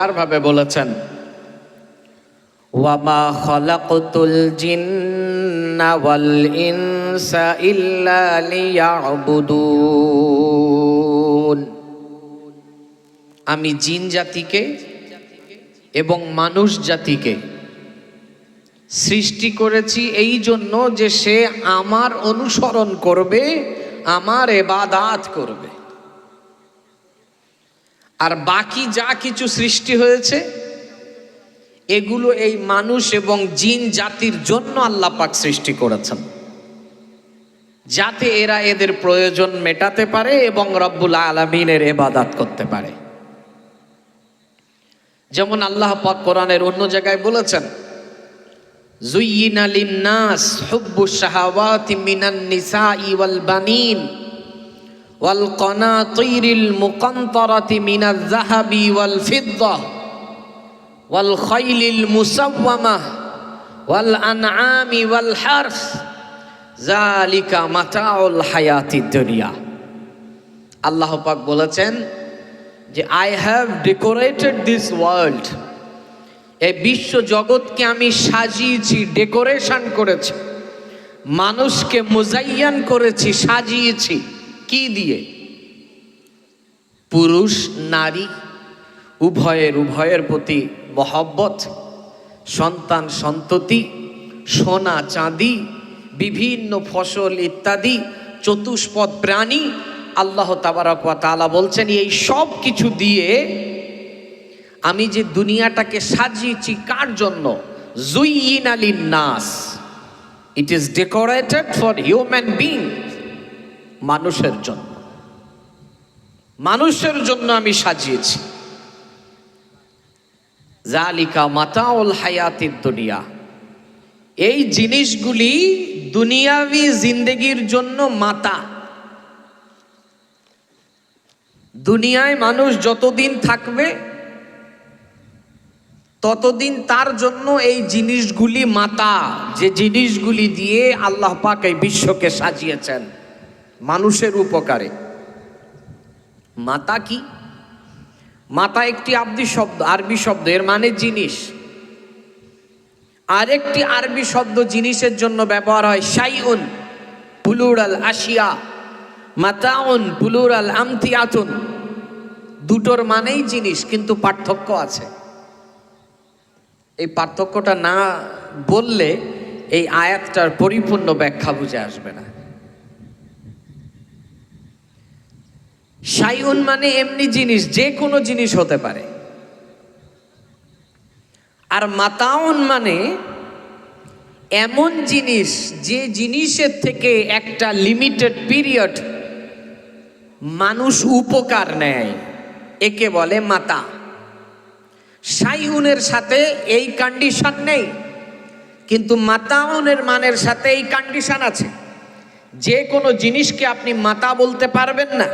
ভাবে বলেছেন। ওয়ামা খলাকতুল জিন্না ইনসা ইল্লা আমি জিন জাতিকে এবং মানুষ জাতিকে সৃষ্টি করেছি এই জন্য যে সে আমার অনুসরণ করবে, আমার এবাদাত করবে। আর বাকি যা কিছু সৃষ্টি হয়েছে, এগুলো এই মানুষ এবং জিন জাতির জন্য আল্লাহ পাক সৃষ্টি করেছেন। যাতে এরা এদের প্রয়োজন মেটাতে পারে এবং রব্বুল আলমিনের এবাদাত করতে পারে। যেমন আল্লাহ পাক কোরআনের অন্য জায়গায় বলেছেন, জুইয়িনা লিন্নাস হুব্বু শাহাওয়াতি মিনান নিসা ইওয়াল বানিন। ওয়াল ফিদ্দা ওয়াল খাইলিল মুসাওয়ামাহ ওয়াল আনআমি ওয়াল হারস। জালিকা মাতাউল হায়াতিদ দুনিয়া। আল্লাহ পাক বলেছেন যে I have decorated this world এই বিশ্ব জগৎকে আমি সাজিয়েছি ডেকোরেশন করেছি। মানুষকে মোজাইয়ান করেছি, সাজিয়েছি। কি দিয়ে? পুরুষ, নারী, উভয়ের উভয়ের প্রতি মহব্বত, সন্তান সন্ততি, সোনা চাঁদি, বিভিন্ন ফসল ইত্যাদি, চতুষ্পদ প্রাণী, আল্লাহ তাবারক ওয়া বলছেন, এই সব কিছু দিয়ে আমি যে দুনিয়াটাকে সাজিয়েছি কার জন্য? জুইন আলী নাস it is decorated for human being মানুষের জন্য। মানুষের জন্য আমি সাজিয়েছি। জালিকা মাতাউল হায়াতির দুনিয়া। এই জিনিসগুলি দুনিয়াবি জিন্দেগির জন্য মাতা। দুনিয়ায় মানুষ যতদিন থাকবে, ততদিন তার জন্য এই জিনিসগুলি মাতা। যে জিনিসগুলি দিয়ে আল্লাহ পাক এই বিশ্বকে সাজিয়েছেন। মানুষের উপকারে। মাতা কি? মাতা একটি আব্দি শব্দ, আরবি শব্দ, এর মানে জিনিস। আরেকটি আরবি শব্দ জিনিসের জন্য ব্যবহার হয় শাইউন, পুলুরাল আশিয়া। মাতাউন, পুলুরাল আমতিয়াতুন। দুটোর মানেই জিনিস, কিন্তু পার্থক্য আছে। এই পার্থক্যটা না বললে এই আয়াতটার পরিপূর্ণ ব্যাখ্যা বুঝে আসবে না। সাইউন মানে এমনি জিনিস, যে কোনো জিনিস হতে পারে। আর মাতাউন মানে এমন জিনিস, যে জিনিসের থেকে একটা লিমিটেড পিরিয়ড মানুষ উপকার নেয়, একে বলে মাতা। সাইউনের সাথে এই কন্ডিশন নেই, কিন্তু মাতাউনের মানের সাথে এই কন্ডিশন আছে। যে কোনো জিনিসকে আপনি মাতা বলতে পারবেন না।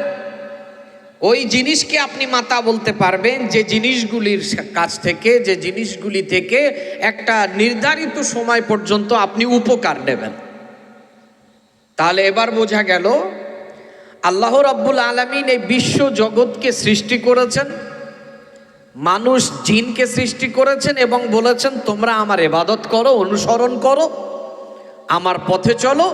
ওই জিনিসকে আপনি মাতা বলতে পারবেন যে জিনিসগুলির কাছ থেকে, যে জিনিসগুলি থেকে একটা নির্ধারিত সময় পর্যন্ত আপনি উপকার নেবেন। তাহলে এবার বোঝা গেল, আল্লাহ রাব্বুল আলমিন এই বিশ্ব জগৎকে সৃষ্টি করেছেন, মানুষ জিনকে সৃষ্টি করেছেন এবং বলেছেন, তোমরা আমার এবাদত করো, অনুসরণ করো, আমার পথে চলো,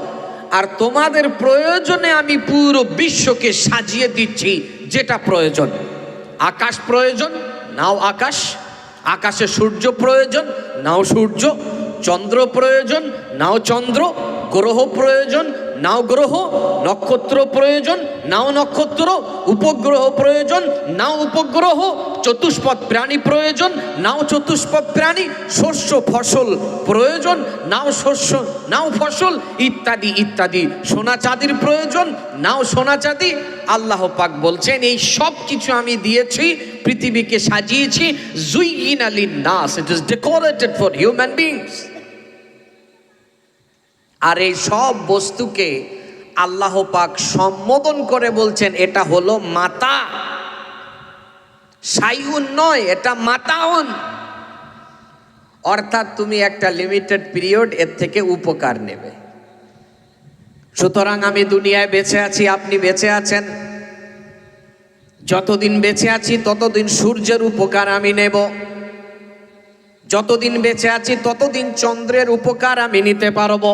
আর তোমাদের প্রয়োজনে আমি পুরো বিশ্বকে সাজিয়ে দিচ্ছি। যেটা প্রয়োজন। আকাশ প্রয়োজন, নাও আকাশ। আকাশে সূর্য প্রয়োজন, নাও সূর্য। চন্দ্র প্রয়োজন, নাও চন্দ্র। গ্রহ প্রয়োজন নাও গ্রহ, নক্ষত্র প্রয়োজন, নাও নক্ষত্র, উপগ্রহ প্রয়োজন, নাও উপগ্রহ, চতুষ্পদ প্রাণী প্রয়োজন, নাও চতুষ্পদ প্রাণী, শস্য, ফসল প্রয়োজন, নাও শস্য, নাও ফসল, ইত্যাদি ইত্যাদি। সোনা চাঁদির প্রয়োজন, নাও সোনা চাঁদি। আল্লাহ পাক বলছেন, এই সব কিছু আমি দিয়েছি, পৃথিবীকে সাজিয়েছি জুইন আলী নাস it is decorated for human beings আর এই সব বস্তুকে আল্লাহ পাক সম্বোধন করে বলছেন, এটা হলো মাতা। সাইউন নয়, এটা মাতাউন। অর্থাৎ তুমি একটা লিমিটেড পিরিয়ড এর থেকে উপকার নেবে। সুতরাং আমি দুনিয়ায় বেঁচে আছি, আপনি বেঁচে আছেন। যতদিন বেঁচে আছি, ততদিন সূর্যের উপকার আমি নেব। যতদিন বেঁচে আছি, ততদিন চন্দ্রের উপকার আমি নিতে পারব।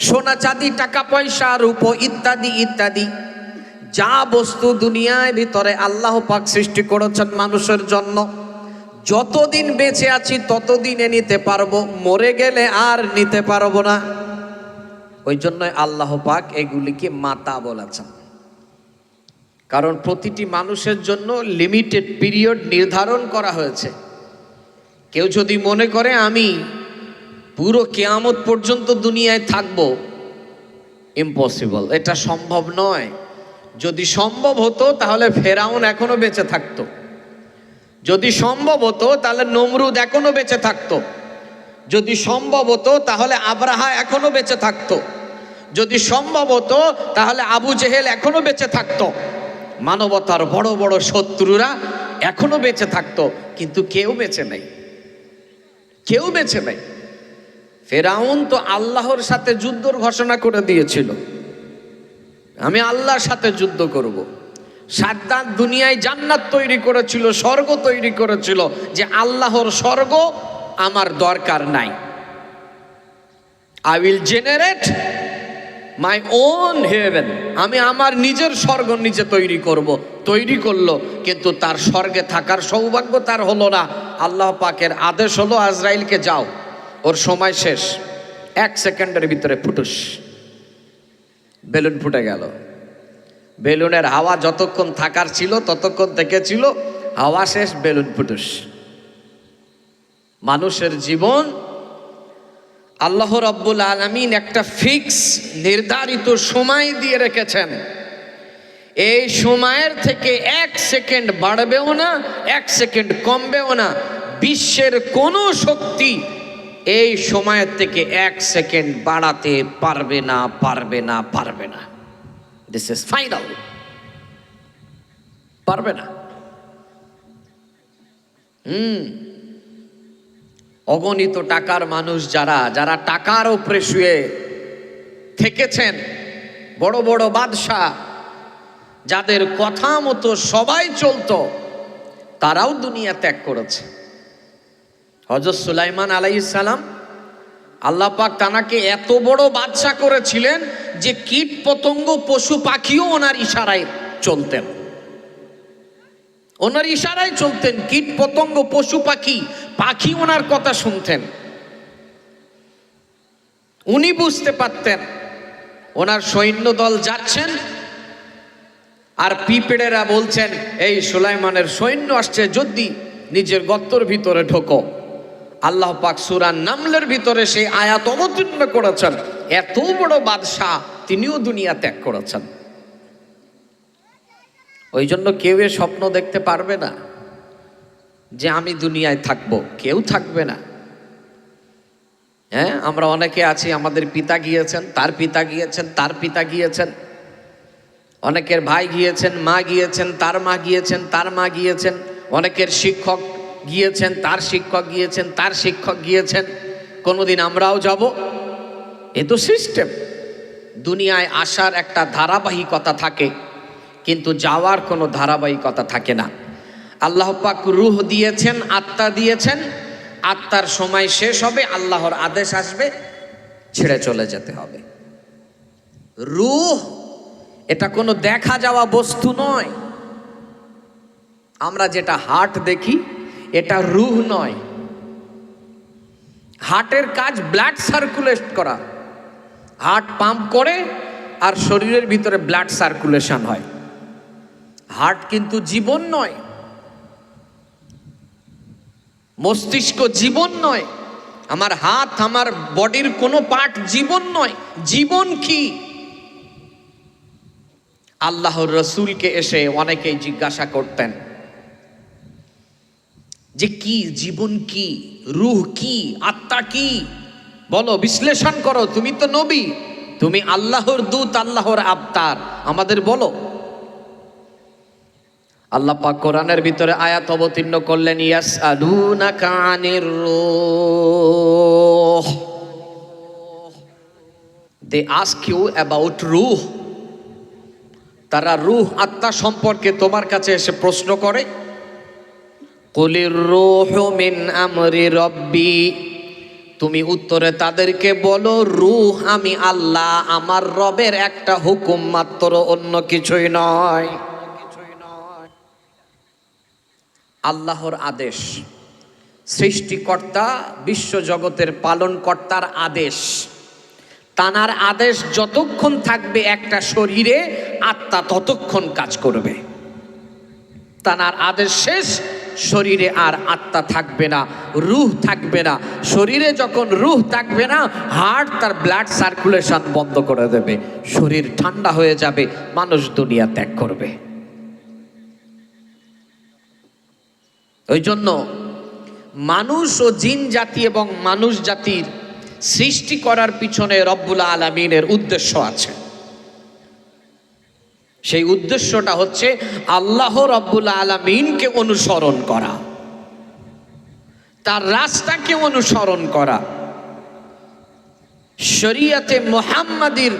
সোনা চাঁদি, টাকা পয়সা, রূপ ইত্যাদি ইত্যাদি। যা বস্তু দুনিয়ায় ভিতরে আল্লাহ পাক সৃষ্টি করেছেন মানুষের জন্য, যতদিন বেঁচে আছি, ততদিনে নিতে পারব। মরে গেলে আর নিতে পারব না। ওই জন্য আল্লাহ পাক এগুলিকে মাতা বলেছেন। কারণ প্রতিটি মানুষের জন্য লিমিটেড পিরিয়ড নির্ধারণ করা হয়েছে। কেউ যদি মনে করে আমি পুরো কেয়ামত পর্যন্ত দুনিয়ায় থাকব ইম্পসিবল এটা সম্ভব নয়। যদি সম্ভব হতো, তাহলে ফেরাউন এখনও বেঁচে থাকতো। যদি সম্ভব হতো, তাহলে নমরুদ এখনও বেঁচে থাকতো। যদি সম্ভব হতো, তাহলে আব্রাহা এখনও বেঁচে থাকতো। যদি সম্ভব হতো, তাহলে আবু জেহেল এখনও বেঁচে থাকতো। মানবতার বড় বড় শত্রুরা এখনও বেঁচে থাকতো, কিন্তু কেউ বেঁচে নেই। কেউ বেছে নেয় ফেরাউন তো আল্লাহর সাথে যুদ্ধর ঘোষণা করে দিয়েছিল। আমি আল্লাহর সাথে যুদ্ধ করব। সাদ্দাত দুনিয়ায় জান্নাত তৈরি করেছিল, স্বর্গ তৈরি করেছিল যে আল্লাহর স্বর্গ আমার দরকার নাই। I will generate my own heaven আমি আমার নিজের স্বর্গ নিজে তৈরি করব। তৈরি করল, কিন্তু তার স্বর্গে থাকার সৌভাগ্য তার হলো না। আল্লাহ পাকের আদেশ হলো, আজরাইলকে যাও। ওর সময় শেষ। এক সেকেন্ডের ভিতরে ফুটুস। বেলুন ফুটে গেল। বেলুনের হাওয়া যতক্ষণ থাকার ছিল, ততক্ষণ থেকে ছিল। হাওয়া শেষ, বেলুন ফুটুস। মানুষের জীবন আল্লাহ রব্বুল আলমিন একটা ফিক্স, নির্ধারিত সময় দিয়ে রেখেছেন। এই সময়ের থেকে এক সেকেন্ড বাড়বেও না, এক সেকেন্ড কমবেও না। বিশ্বের কোনো শক্তি এই সময়ের থেকে এক সেকেন্ড বাড়াতে পারবে না পারবে না পারবে না। দিস ইজ ফাইনাল পারবে না। হুম। অগণিত টাকার মানুষ যারা যারা টাকার উপরে শুয়ে থেকেছেন, বড় বড় বাদশাহ, যাদের কথা মতো সবাই চলতো, তারাও দুনিয়া ত্যাগ করেছে। হজরত সুলাইমান আলাইসালাম আল্লাহ পাক তানাকে এত বড় বাদশা করেছিলেন যে কীট পতঙ্গ পশু পাখিও ওনার ইশারায় চলতেন। ওনার ইশারায় চলতেন, কীট পতঙ্গ, পশু পাখি পাখি ওনার কথা শুনতেন। উনি বুঝতে পারতেন, ওনার সৈন্য দল যাচ্ছেন, আর পিঁপড়েরা বলছেন, এই সুলাইমানের সৈন্য আসছে, যদি নিজের গত্তর ভিতরে ঢোকো। আল্লাহ পাক সুরান নামলের ভিতরে সেই আয়াত অবতীর্ণ করেছেন। এত বড় বাদশাহ তিনিও দুনিয়া ত্যাগ করেছেন। ওই জন্য কেউ এ স্বপ্ন দেখতে পারবে না যে আমি দুনিয়ায় থাকব। কেউ থাকবে না। হ্যাঁ আমরা অনেকে আছি, আমাদের পিতা গিয়েছেন, তার পিতা গিয়েছেন, তার পিতা গিয়েছেন। অনেকের ভাই গিয়েছেন, মা গিয়েছেন, তার মা গিয়েছেন, তার মা গিয়েছেন। অনেকের শিক্ষক গিয়েছেন, তার শিক্ষক গিয়েছেন, তার শিক্ষক গিয়েছেন। কোনোদিন আমরাও যাব। এ তো সিস্টেম দুনিয়ায় আসার একটা ধারাবাহিকতা থাকে। কিন্তু যাওয়ার কোনো ধারাবাহিকতা থাকে না। আল্লাহ পাক রুহ দিয়েছেন, আত্মা দিয়েছেন, আত্মার সময় শেষ হবে, আল্লাহর আদেশ আসবে, ছেড়ে চলে যেতে হবে। রুহ, এটা কোনো দেখা যাওয়া বস্তু নয়। আমরা যেটা হার্ট দেখি, এটা রুহ নয়। হার্টের কাজ ব্লাড সার্কুলেট করা। হার্ট পাম্প করে আর শরীরের ভিতরে ব্লাড সার্কুলেশন হয়। হার্ট কিন্তু জীবন নয়। মস্তিষ্ক জীবন নয়। আমার হাত, আমার বডির কোনো পার্ট জীবন নয়। জীবন কি? আল্লাহর রসুলকে এসে অনেকেই জিজ্ঞাসা করতেন যে কি, জীবন কি? রুহ কি? আত্মা কি? বলো, বিশ্লেষণ করো। তুমি তো নবী। তুমি আল্লাহর দূত, আল্লাহর আবতার। আমাদের বলো। আল্লাহ পাক কোরআনের ভিতরে আয়াত অবতীর্ণ করলেন ইয়াস আলুনা কানির রূহ। দে আস্ক ইউ অ্যাবাউট রুহ। তারা রুহ আত্মা সম্পর্কে তোমার কাছে এসে প্রশ্ন করে, কলির রোহ মিন আমরি রব্বি। তুমি উত্তরে তাদেরকে বলো, রুহ আমি আল্লাহ, আমার রবের একটা হুকুম মাত্র, অন্য কিছুই নয়। আল্লাহর আদেশ। সৃষ্টিকর্তা, বিশ্বজগতের পালনকর্তার আদেশ। তানার আদেশ যতক্ষণ থাকবে একটা শরীরে, আত্মা ততক্ষণ কাজ করবে। তানার আদেশ শেষ, শরীরে আর আত্মা থাকবে না, রুহ থাকবে না। শরীরে যখন রুহ থাকবে না, হার্ট তার ব্লাড সার্কুলেশন বন্ধ করে দেবে। শরীর ঠান্ডা হয়ে যাবে, মানুষ দুনিয়া ত্যাগ করবে। ওই জন্য মানুষ ও জিন জাতি এবং মানুষ জাতির সৃষ্টি করার পিছনে রব্বুল আলমিনের উদ্দেশ্য আছে। সেই উদ্দেশ্যটা হচ্ছে আল্লাহ রব্বুল আলমিনকে অনুসরণ করা। তার রাস্তাকে অনুসরণ করা। শরিয়াতে মোহাম্মদির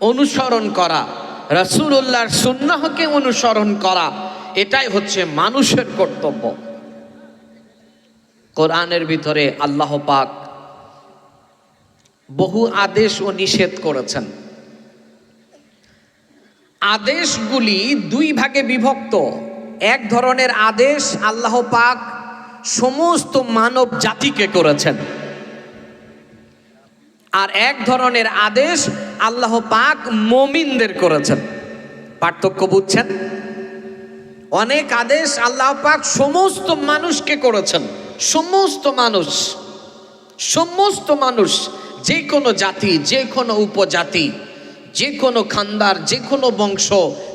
অনুসরণ করা। রসুল্লাহর সুন্নাহকে অনুসরণ করা। এটাই হচ্ছে মানুষের কর্তব্য। কোরআনের ভিতরে আল্লাহ পাক বহু আদেশ ও নিষেধ করেছেন। আদেশগুলি দুই ভাগে বিভক্ত। এক ধরনের আদেশ আল্লাহ পাক সমস্ত মানব জাতিকে করেছেন। আর এক ধরনের আদেশ আল্লাহ পাক মমিনদের করেছেন। পার্থক্য বুঝছেন? অনেক আদেশ আল্লাহ পাক সমস্ত মানুষকে করেছেন। সমস্ত মানুষ সমস্ত মানুষ, যে কোনো জাতি, যে কোনো উপজাতি, যে কোনো খানদার, যে কোনো বংশ,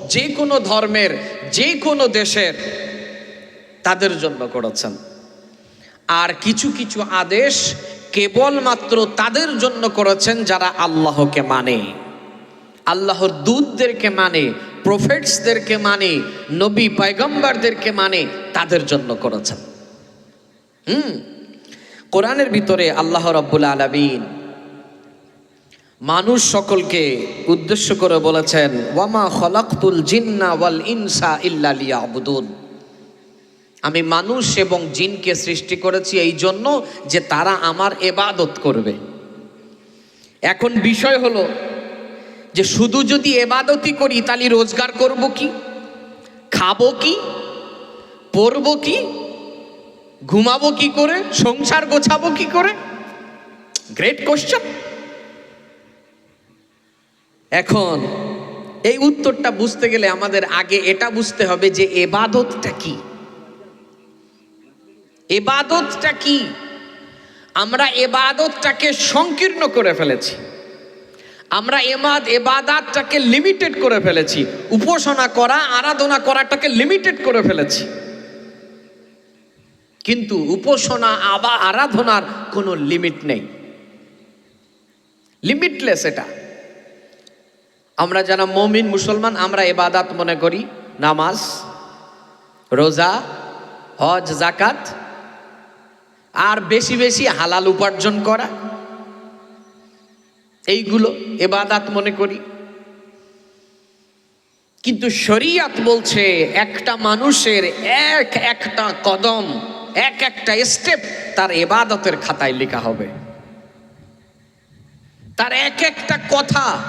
যে কোনো ধর্মের, যে কোনো দেশের তাদের জন্য করেছেন। আর কিছু কিছু আদেশ কেবলমাত্র তাদের জন্য করেছেন যারা আল্লাহকে মানে। আল্লাহর দূতদেরকে মানে প্রফেটসদেরকে মানে নবী পয়গম্বরদেরকে মানে তাদের জন্য করেছেন। হুম? কোরআনের ভিতরে আল্লাহ রব্বুল আলমিন মানুষ সকলকে উদ্দেশ্য করে বলেছেন, ওয়ামা খলাকতুল জিন্না ওয়াল ইনসা ইল্লা লিয়াবুদুন। আমি মানুষ এবং জিনকে সৃষ্টি করেছি এই জন্য যে তারা আমার এবাদত করবে। এখন বিষয় হলো যে শুধু যদি এবাদতই করি, তাহলে রোজগার করব কি? খাব কি? পরবো কি? ঘুমাবো কি করে? সংসার গোছাবো কি করে? গ্রেট কোশ্চেন এখন এই উত্তরটা বুঝতে গেলে আমাদের আগে এটা বুঝতে হবে যে এবাদতটা কি? এবাদতটা কি? আমরা এবাদতটাকে সংকীর্ণ করে ফেলেছি। আমরা এমাদ এবাদাতটাকে লিমিটেড করে ফেলেছি। উপাসনা করা, আরাধনা করাটাকে লিমিটেড করে ফেলেছি। কিন্তু উপাসনা আবা আরাধনার কোনো লিমিট নেই। লিমিটলেস এটা। আমরা যারা মমিন, মুসলমান, আমরা এবাদাত মনে করি। নামাজ, রোজা, হজ জাকাত আর বেশি বেশি হালাল উপার্জন করা। এইগুলো এবাদাত মনে করি। কিন্তু শরিয়াত বলছে, একটা মানুষের এক একটা কদম, এক একটা স্টেপ তার এবাদতের খাতায় লেখা হবে। তার এক একটা কথা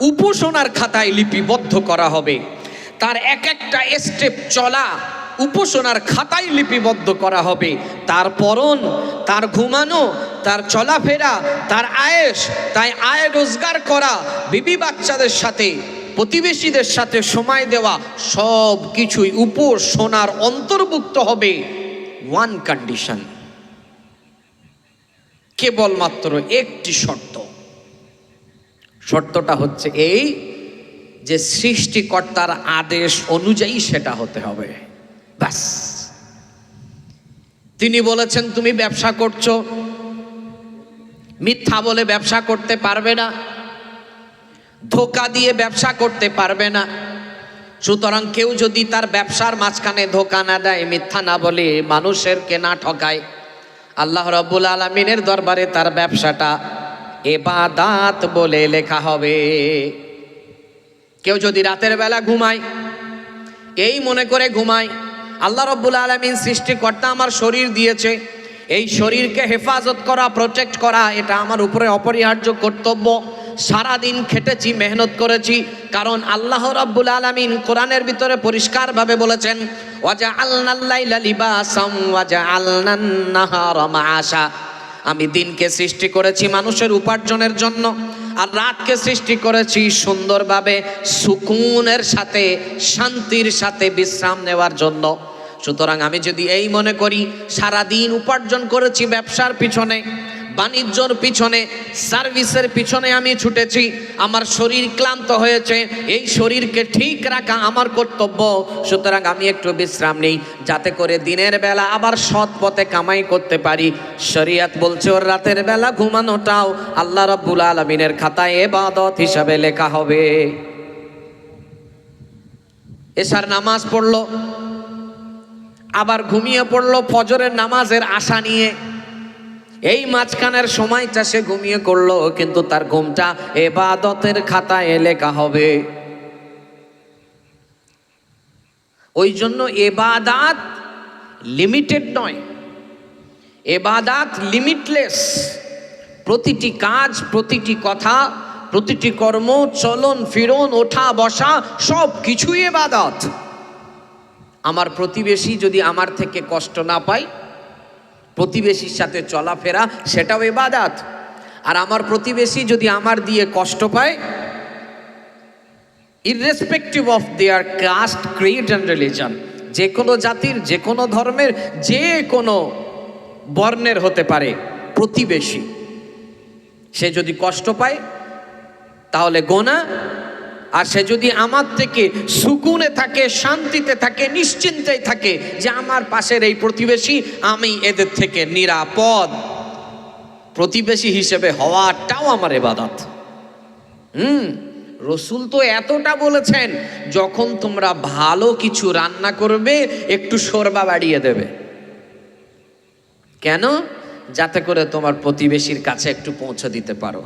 উপাসনার খাতায় লিপিবদ্ধ করা হবে। তার এক একটা স্টেপ চলা উপাসনার খাতায় লিপিবদ্ধ করা হবে। তার পরন, তার ঘুমানো, তার চলাফেরা, তার আয়েস তাই আয় রোজগার করা, বিবি বাচ্চাদের সাথে, প্রতিবেশীদের সাথে সময় দেওয়া, সব কিছুই উপাসনার অন্তর্ভুক্ত হবে। ওয়ান কন্ডিশন কেবলমাত্র একটি শর্ত। শর্তটা হচ্ছে এই যে সৃষ্টিকর্তার আদেশ অনুযায়ী সেটা হতে হবে। ব্যাস। তিনি বলেছেন, তুমি ব্যবসা করছ। মিথ্যা বলে ব্যবসা করতে পারবে না। ধোকা দিয়ে ব্যবসা করতে পারবে না। সুতরাং কেউ যদি তার ব্যবসার মাঝখানে ধোকা না দেয়, মিথ্যা না বলে মানুষের কেনা ঠকায়। আল্লাহ রব্বুল আলমিনের দরবারে তার ব্যবসাটা এবাদাত বলে লেখা হবে। কেউ যদি রাতের বেলা ঘুমায়, এই মনে করে ঘুমায় আল্লাহ রব্বুল আলমিন সৃষ্টিকর্তা আমার শরীর দিয়েছে। এই শরীরকে হেফাজত করা প্রোটেক্ট করা, এটা আমার উপরে অপরিহার্য কর্তব্য। সারাদিন খেটেছি, মেহনত করেছি, কারণ আল্লাহ রাব্বুল আলামিন কোরআনের ভিতরে পরিষ্কারভাবে বলেছেন ওয়াজা আল্লাহ লিবাসাম মাআশা। আমি দিনকে সৃষ্টি করেছি মানুষের উপার্জনের জন্য, আর রাতকে সৃষ্টি করেছি সুন্দরভাবে সুকুনের সাথে, শান্তির সাথে বিশ্রাম নেওয়ার জন্য। সুতরাং আমি যদি এই মনে করি সারা দিন উপার্জন করেছি ব্যবসার পিছনে, বাণিজ্যর পিছনে, সার্ভিসের পিছনে আমি ছুটেছি, আমার শরীর ক্লান্ত হয়েছে, এই শরীরকে ঠিক রাখা আমার কর্তব্য। সুতরাং আমি একটু বিশ্রাম নেই, যাতে করে দিনের বেলা আবার সৎ পথে কামাই করতে পারি। শরিয়াত বলছে, ওর রাতের বেলা ঘুমানোটাও আল্লাহ রব্বুল আলমিনের খাতায় এবাদত হিসাবে লেখা হবে। এসার নামাজ পড়ল আবার ঘুমিয়ে পড়ল ফজরের নামাজের আশা নিয়ে। এই মাঝখানের সময়টা সে ঘুমিয়ে করল কিন্তু তার ঘুমটা এবাদতের খাতায় লেখা হবে। ওই জন্য এবাদাত লিমিটেড নয়, এবাদাত লিমিটলেস। প্রতিটি কাজ, প্রতিটি কথা, প্রতিটি কর্ম, চলন, ফিরন, ওঠা, বসা সব কিছুই এবাদত। আমার প্রতিবেশী যদি আমার থেকে কষ্ট না পায়, প্রতিবেশীর সাথে চলাফেরা, সেটাও এবাদাত আর আমার প্রতিবেশী যদি আমার দিয়ে কষ্ট পায় irrespective of their caste creed and religion যে কোনো জাতির, যে কোনো ধর্মের, যে কোনো বর্ণের হতে পারে প্রতিবেশী। সে যদি কষ্ট পায়, তাহলে গোনা আর সে যদি আমার থেকে সুকুনে থাকে, শান্তিতে থাকে নিশ্চিন্তে থাকে যে আমার পাশের এই প্রতিবেশী, আমি এদের থেকে নিরাপদ। প্রতিবেশী হিসেবে হওয়াটাও আমার এবাদত। হুম, রসুল তো এতটা বলেছেন, যখন তোমরা ভালো কিছু রান্না করবে, একটু সরবা বাড়িয়ে দেবে। কেন? যাতে করে তোমার প্রতিবেশীর কাছে একটু পৌঁছে দিতে পারো।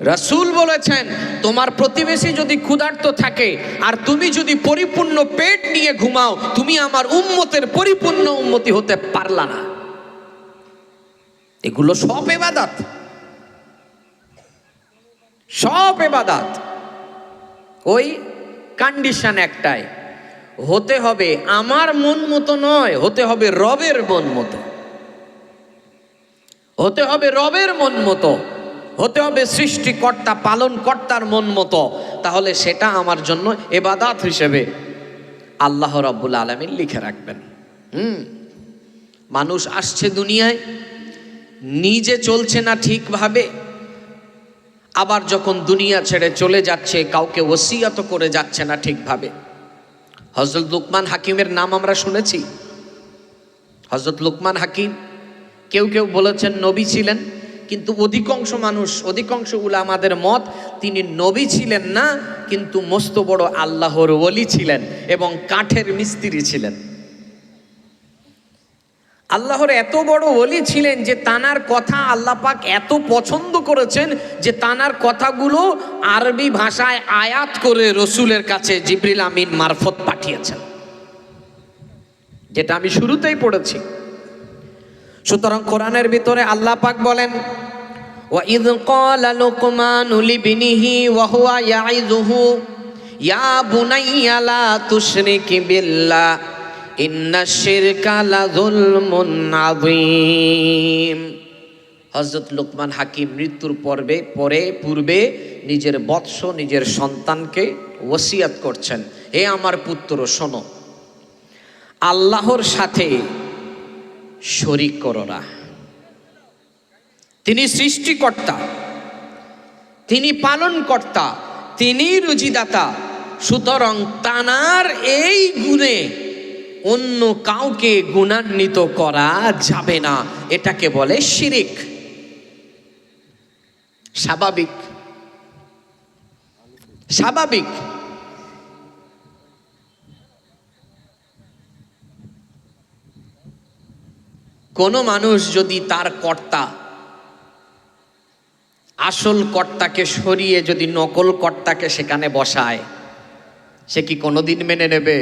রাসূল বলেছেন, তোমার প্রতিবেশী যদি ক্ষুধার্ত থাকে আর তুমি যদি পরিপূর্ণ পেট নিয়ে ঘুমাও, তুমি আমার উম্মতের পরিপূর্ণ উন্মতি হতে পারলা না। এগুলো সব এবাদাত। সব এবাদাত। ওই কন্ডিশন একটাই। হতে হবে আমার মন মতো নয়, হতে হবে রবের মন মতো। হতে হবে রবের মন মতো। হতে হবে সৃষ্টিকর্তা, পালনকর্তার মন মতো। তাহলে সেটা আমার জন্য এবাদাত হিসেবে আল্লাহ রব্বুল আলমিন লিখে রাখবেন। হুম। মানুষ আসছে দুনিয়ায়, নিজে চলছে না ঠিকভাবে, আবার যখন দুনিয়া ছেড়ে চলে যাচ্ছে, কাউকে ওসিয়াত করে যাচ্ছে না ঠিকভাবে। হজরত লুকমান হাকিমের নাম আমরা শুনেছি। হজরত লুকমান হাকিম, কেউ কেউ বলেছেন নবী ছিলেন কিন্তু অধিকাংশ মানুষ, অধিকাংশ আমাদের মত তিনি নবী ছিলেন না, কিন্তু মস্ত বড় আল্লাহর ওলি ছিলেন এবং কাঠের মিস্ত্রি ছিলেন। আল্লাহর এত বড় ওলি ছিলেন যে তানার কথা আল্লাহ পাক এত পছন্দ করেছেন যে তানার কথাগুলো আরবি ভাষায় আয়াত করে রসুলের কাছে জিবরিল আমিন মারফত পাঠিয়েছেন। যেটা আমি শুরুতেই পড়েছি। সুতরাং কোরআনের ভিতরে আল্লাহ পাক বলেন وَإِذْ قَالَ لُقْمَانُ لِابْنِهِ وَهُوَ يَعِظُهُ يَا بُنَيَّ لَا تُشْرِكْ بِاللَّهِ إِنَّ الشِّرْكَ لَظُلْمٌ عَظِيمٌ হজরত লুকমান হাকিম মৃত্যুর পর্বে পরে পূর্বে নিজের বৎস নিজের সন্তানকে ওসিয়াত করছেন হে আমার পুত্র শোনো আল্লাহর সাথে শরিক করো না। তিনি সৃষ্টিকর্তা, তিনি পালনকর্তা, তিনি রুজিদাতা। সুতরাং তানার এই গুণে অন্য কাউকে গুণান্বিত করা যাবে না। এটাকে বলে শিরিক। স্বাভাবিক। স্বাভাবিক। কোনো মানুষ যদি তার কর্তা, আসল কর্তাকে সরিয়ে যদি নকল কর্তাকে সেখানে বসায়, সে কি কোনোদিন মেনে নেবে?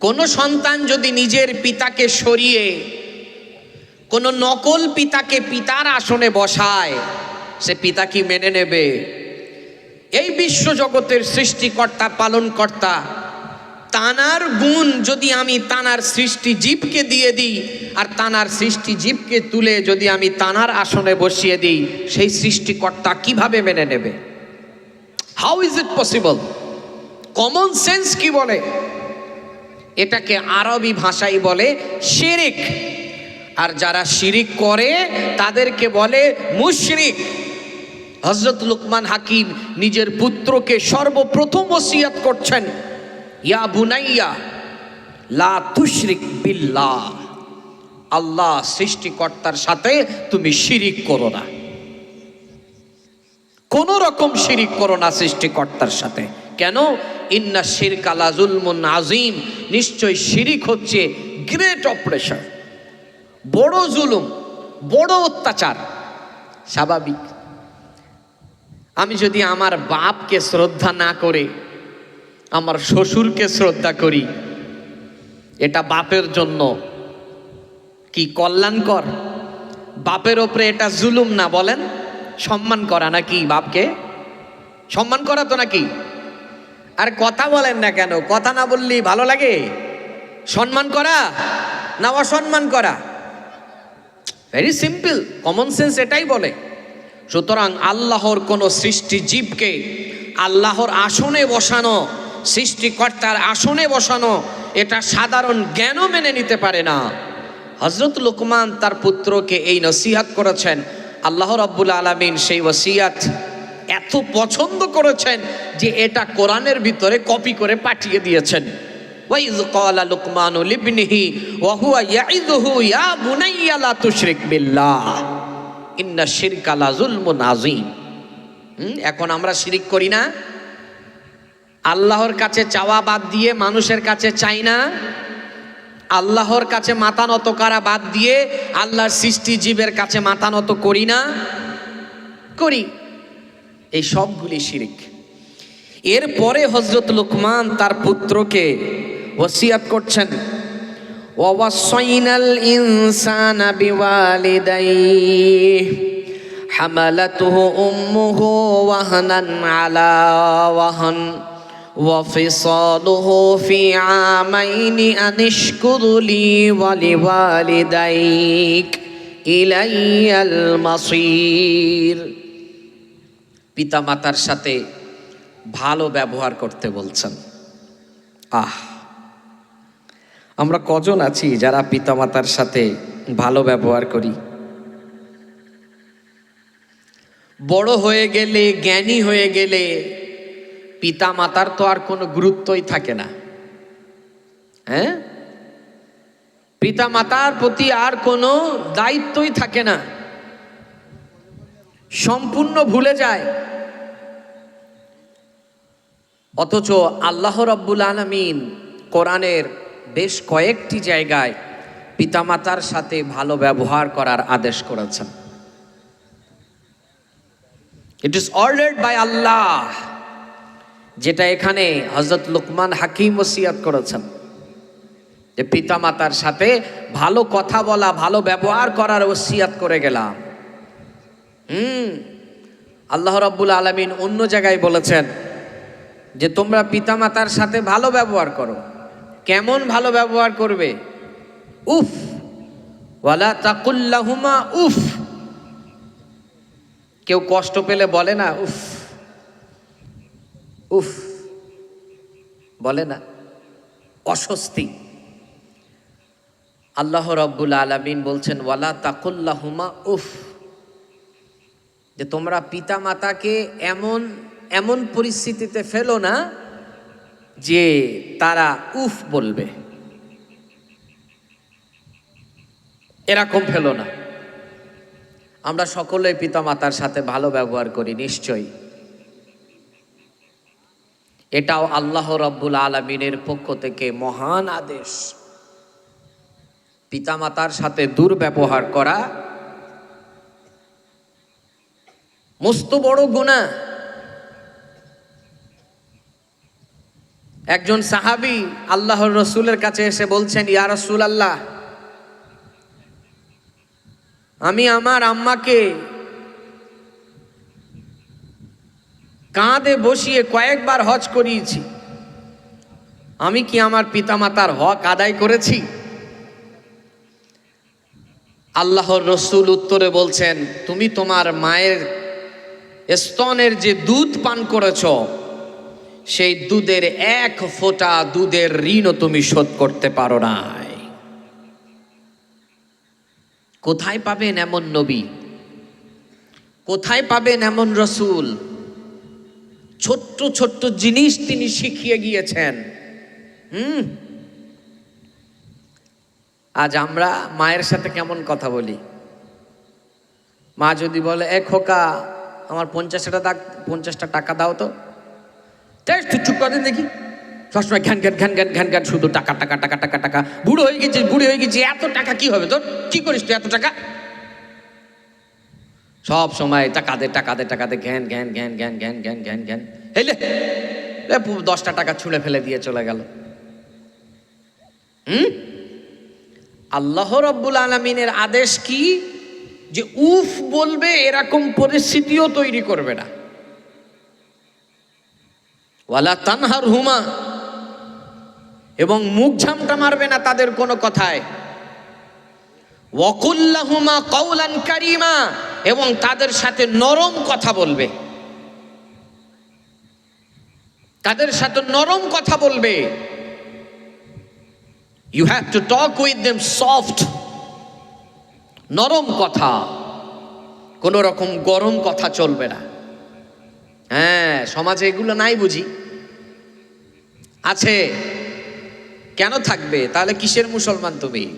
কোনো সন্তান যদি নিজের পিতাকে সরিয়ে কোনো নকল পিতাকে পিতার আসনে বসায়, সে পিতা কি মেনে নেবে? এই বিশ্বজগতের সৃষ্টিকর্তা, পালনকর্তা তানার গুণ যদি আমি তানার সৃষ্টি জীবকে দিয়ে দিই, আর তানার সৃষ্টি জীবকে তুলে যদি আমি তানার আসনে বসিয়ে দিই, সেই সৃষ্টিকর্তা কীভাবে মেনে নেবে? How is it possible common sense কি বলে? এটাকে আরবি ভাষায় বলে শিরিক। আর যারা শিরিক করে, তাদেরকে বলে মুশরিক। হজরত লুকমান হাকিম নিজের পুত্রকে সর্বপ্রথম ওসিয়াত করছেন। ইয়া বুনাইয়া, লা তুশরিক বিল্লাহ। আল্লাহ সৃষ্টিকর্তার সাথে তুমি শিরিক করো না। কোন রকম শিরিক করো না সৃষ্টিকর্তার সাথে। কেন? ইন্না শিরক আলা জুলমুন আজিম নিশ্চয় শিরিক হচ্ছে গ্রেট অপারেশন বড় জুলুম, বড় অত্যাচার। স্বাভাবিক। আমি যদি আমার বাপকে শ্রদ্ধা না করে আমার শ্বশুরকে শ্রদ্ধা করি। এটা বাপের জন্য। কি কল্যাণকর? বাপের ওপরে এটা জুলুম না, বলেন। সম্মান করা নাকি বাপকে? সম্মান করা তো নাকি? আর কথা বলেন না কেন? কথা না বললেই ভালো লাগে। সম্মান করা না অসম্মান করা? ভেরি সিম্পল কমন সেন্স এটাই বলে। সুতরাং আল্লাহর কোনো সৃষ্টি জীবকে আল্লাহর আসনে বসানো সৃষ্টিকর্তার আসনে বসানো এটা সাধারণ জ্ঞানও মেনে নিতে পারে না। হজরত লোকমান তার পুত্রকে এই নসিহাত করেছেন, আল্লাহ রব্বুল আলমিন সেই ওসিয়াত এত পছন্দ করেছেন যে এটা কোরআনের ভিতরে কপি করে পাঠিয়ে দিয়েছেন। এখন আমরা শিরিক করি না? আল্লাহর কাছে চাওয়া বাদ দিয়ে মানুষের কাছে চাই না আল্লাহর কাছে মাথা নত করা বাদ দিয়ে আল্লাহর সৃষ্টি জীবের কাছে মাথা নত করি না করি এই সবগুলি শিরিক এরপরে হজরত লুকমান তার পুত্রকে ওসিয়াত করছেন ওয়াসাইনাল ইনসানা বিওয়ালিদাইহি حملته أمه وهنا على وهن وفصاله في عامين أن اشكر لي ولوالديك إلي المصير পিতা মাতার সাথে ভালো ব্যবহার করতে বলছেন আহ আমরা কজন আছি যারা পিতামাতার সাথে ভালো ব্যবহার করি বড় হয়ে গেলে জ্ঞানী হয়ে গেলে পিতা মাতার তো আর কোনো গুরুত্বই থাকে না। হ্যাঁ? পিতা মাতার প্রতি আর কোনো দায়িত্বই থাকে না। সম্পূর্ণ ভুলে যায়। অথচ আল্লাহ রব্বুল আলমিন কোরআনের বেশ কয়েকটি জায়গায় পিতামাতার সাথে ভালো ব্যবহার করার আদেশ করেছেন। It is ordered by Allah যেটা এখানে হজরত লুকমান হাকিম ওসিয়াত করেছেন। যে পিতা মাতার সাথে ভালো কথা বলা, ভালো ব্যবহার করার ওসিয়াত করে গেলাম। হুম, আল্লাহ রাব্বুল আলমিন অন্য জায়গায় বলেছেন যে তোমরা পিতামাতার সাথে ভালো ব্যবহার করো। কেমন ভালো ব্যবহার করবে? উফ, ওয়ালা তাকুল্লাহুমা উফ। কেউ কষ্ট পেলে বলে না, উফ। উফ, বলে না, অস্বস্তি। আল্লাহ রব্বুল আলমিন বলছেন, ওয়ালা তাকুল্লাহুমা, উফ, যে তোমরা পিতা মাতাকে এমন এমন পরিস্থিতিতে ফেলো না যে তারা উফ বলবে। এরকম ফেলো না। আমরা সকলেই পিতা মাতার সাথে ভালো ব্যবহার করি, নিশ্চয়ই। এটাও আল্লাহ রব্বুল আলমিনের পক্ষ থেকে মহান আদেশ। পিতামাতার সাথে দুর্ব্যবহার করা মস্ত বড় গুণা একজন সাহাবি আল্লাহর রসুলের কাছে এসে বলছেন, ইয়া রসুল আল্লাহ আমি আমার আম্মাকে কাঁধে বসিয়ে কয়েকবার হজ করিয়েছি। আমি কি আমার পিতামাতার হক আদায় করেছি? আল্লাহর রসুল উত্তরে বলছেন, তুমি তোমার মায়ের স্তনের যে দুধ পান করেছ, সেই দুধের এক ফোঁটা দুধের ঋণও তুমি শোধ করতে পারো নাই। কোথায় পাবেন এমন নবী? কোথায় পাবেন এমন রসুল? ছোট্ট ছোট্ট জিনিস তিনি শিখিয়ে গিয়েছেন। হুম? আজ আমরা মায়ের সাথে কেমন কথা বলি? মা যদি বলে, এ খোকা, আমার পঞ্চাশটা দাগ, পঞ্চাশটা টাকা দাও তো। চুপ করে দেখি। সবসময় ঘ্যান ঘ্যান ঘ্যান ঘ্যান ঘ্যান ঘ্যান, শুধু টাকা টাকা টাকা টাকা টাকা। বুড়ো হয়ে গেছিস, বুড়ি হয়ে গেছিস, এত টাকা কি হবে তোর? কি করিস তুই এত টাকা? সব সময় টাকা দে টাকা দে টাকা দে ঘ্যান ঘ্যান ঘ্যান ঘ্যান ঘ্যান। ঘ্যান ঘ্যান ঘ্যান হেলে দশটা টাকা ছুঁড়ে ফেলে দিয়ে চলে গেল। হুম? আল্লাহ রব্বুল আলমিনের আদেশ কি? যে উফ বলবে, এরকম পরিস্থিতিও তৈরি করবে না। ওয়ালা তানহার হুমা এবং মুখ ঝামটা মারবে না তাদের কোনো কথায়। ওয়াকুল্লাহুমা কৌলান কারিমা, এবং তাদের সাথে নরম কথা বলবে। তাদের সাথে নরম কথা বলবে। You have to talk with them soft নরম কথা। কোনো রকম গরম কথা চলবে না। হ্যাঁ সমাজে এগুলো নাই বুঝি। আছে। কেন থাকবে? তাহলে কিসের মুসলমান তুমি?